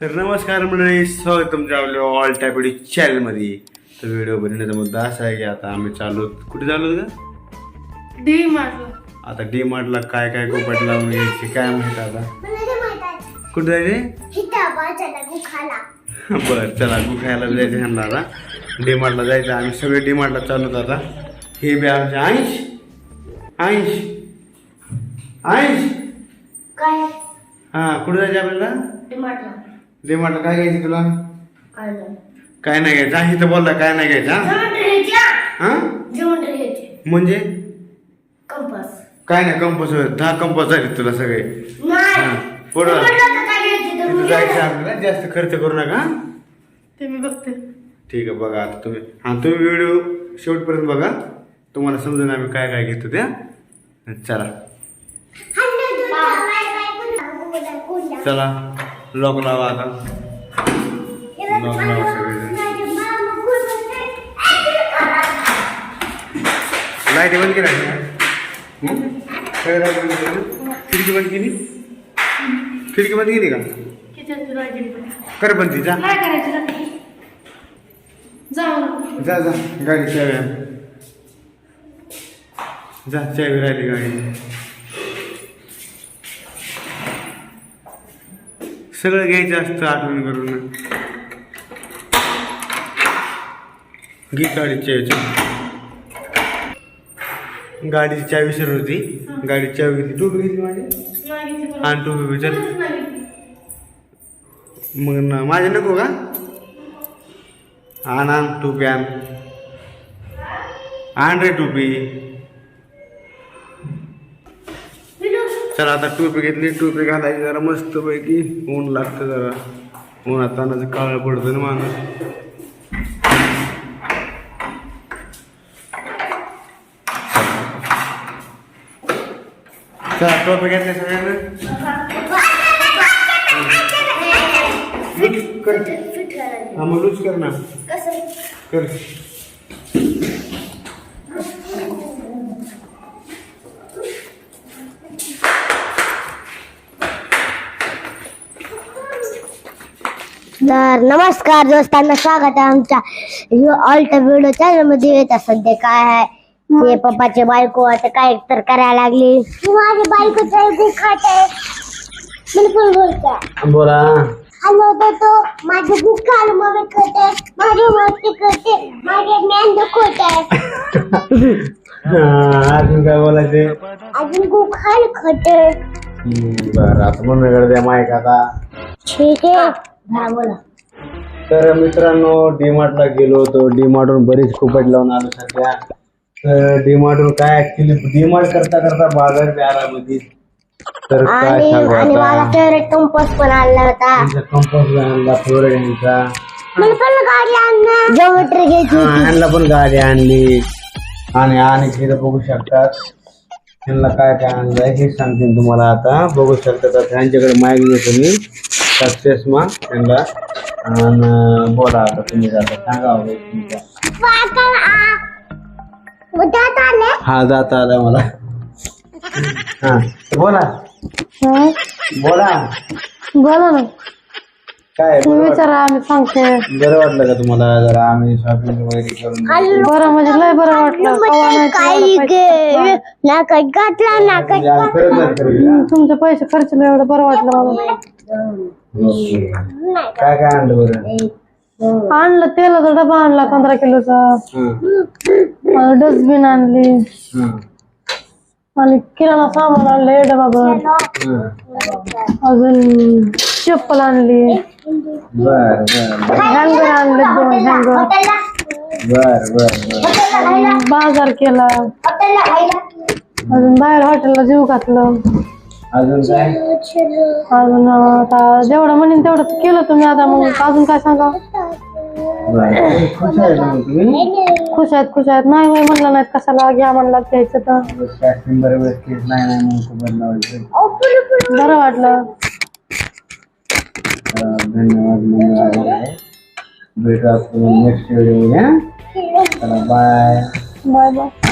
तर नमस्कार मंडळी स्वागत तुमच्या आपल्या ऑल टायपडी चॅनलमध्ये तर व्हिडिओ बनवण्याचा मुद्दा असा आहे की आता आम्ही चालू कुठे चालू का डी मारलं आता डी मार्टला काय काय कोपट लावून घ्यायची काय माहीत आता? कुठे जायचे बरं चला तू खायला जायचं ह्यांना आता. डी मार्टला जायचं आम्ही सगळे डी मार्टला चालू होतो आता. हे बी आमचे ऐंश ऐंश ऐंश काय? हां कुठे जायचं आपल्याला? डी मारलं डी मार्टला काय घ्यायचं तुला? काय नाही. घ्यायचं? हा, इथं बोलला काय नाही घ्यायचं हां? हां? म्हणजे? कंपास. काय नाही कंपोज दहा कंपोज झाले तुला सगळे. नाही. हां म्हटलं काय घ्यायचे तिथं जायचं. आपल्याला जास्त खर्च करू नका हां? ते मी बघते. ठीक आहे बघा आता तुम्ही. हां तुम्ही व्हिडिओ शेवटपर्यंत बघा. तुम्हाला समजून आम्ही काय काय घेतो त्या चला. चला. बंद केला हं? सगळे लाइट बंद केली ना? खिडकी बंद केली खिडकी बंद केली का किचनची लाइट कर बंद ती जा काय करायचं जाऊ जा जा गाडी चावी आण. जा चावी राहिली गाडी सगळं घ्यायचं असतं आठवण करून. गाडीच्या याच्या गाडीची चावी विसरली होती. गाडीची चावी घेतली. टोपी घेतली माझी? आण टोपी विचार मग ना माझे नको का? आण आण टोपी आण. आण रे टोपी. चला आता टोपी घेतली टोपी घालायची जरा मस्त पैकी ऊन लागतं जरा. उन्हात तानाचं काळं पडतं ना माणूस. चला टोपी घेतल्या सगळ्यांना? कर. हा मग लूज कर ना. कर. तर नमस्कार दोस्तांना स्वागत आहे आमच्या ऑल्ट व्हिडिओ चॅनल मध्ये येत सध्या काय आहे ते पप्पाचे बायको आता काय तर करायला लागली। माझी बायको ऐकू खात आहे बिलकुल बोलते बोला। हॅलो तो माझे दुकान मग करते माझी मोठी करते माझे ज्ञान दुखवते अजून काय बोलायचे अजून गुखाल खाते बरं आता मम्मीकडे द्या माईक आता ठीक आहे हा बोला तर मित्रांनो डीमार्टला गेलो होतो. डीमार्टवरून बरीच खूपच लावून आलो सध्या. तर डीमार्टवरून काय ऍक्च्युली डीमार्ट करता करता बाजार बी आला मध्ये तर काय आणि सांगू आणि मला आता फेवरेट कंपोस्ट पण आणला होता. त्यांचा कंपोस्ट आणला फ्लोर यांचा. मला पण गाडी आणणार जॉमेट्री घ्यायची होती. ह्यांना पण गाडी आणली. आणि आणि तिथं बघू शकतात. त्यांना काय काय आणलंय हे सांगते तुम्हाला आता. बघू शकतात आता ह्यांच्याकडे माईक देतो मी सक्सेस मा त्यांना आणि बोला आता तुम्ही आता सांगा हो तुमच्या हा जाता आला मला. हा बोला. बोला. बोला ना. काय बरं वाट- विचारा आम्ही सांगते. बरं वाटलं का तुम्हाला? जरा आम्ही शॉपिंग वगैरे करून बरं म्हणजे लय बरं वाटलं. गे नाकात घातला नाकात म्हणजे तुमचे पैसे खर्चले एवढं बरं वाटलं मला. ओके. काय काय आणलं बरं? आणलं तेलाचा डबा आणला पंधरा किलोचा. हं. डस्टबिन आणली. हं. आणि किराणा सामान आणलं डबाभर हं. अजून चप्पल आणली. बर बर बर. हँगर आणले दोन हँगर. बर बर बर. बाजार केला. अजून बाहेर हॉटेलला जीव घातलं. अजून काय? अजून आता जेवढं म्हणेन तेवढं केलं तुम्ही आता मग अजून काय सांगा? बर. खुश आहे ना मग तुम्ही? खुश आहेत खुश आहेत. नाही होय म्हणलं नाहीत कशाला घ्या म्हणला घ्यायचं तर. केस नाही नाही खूप बदलावायचं बरं वाटलं. धन्यवाद धन्यवाद भेटू आपण नेक्स्ट व्हिडिओ चला बाय बाय बाय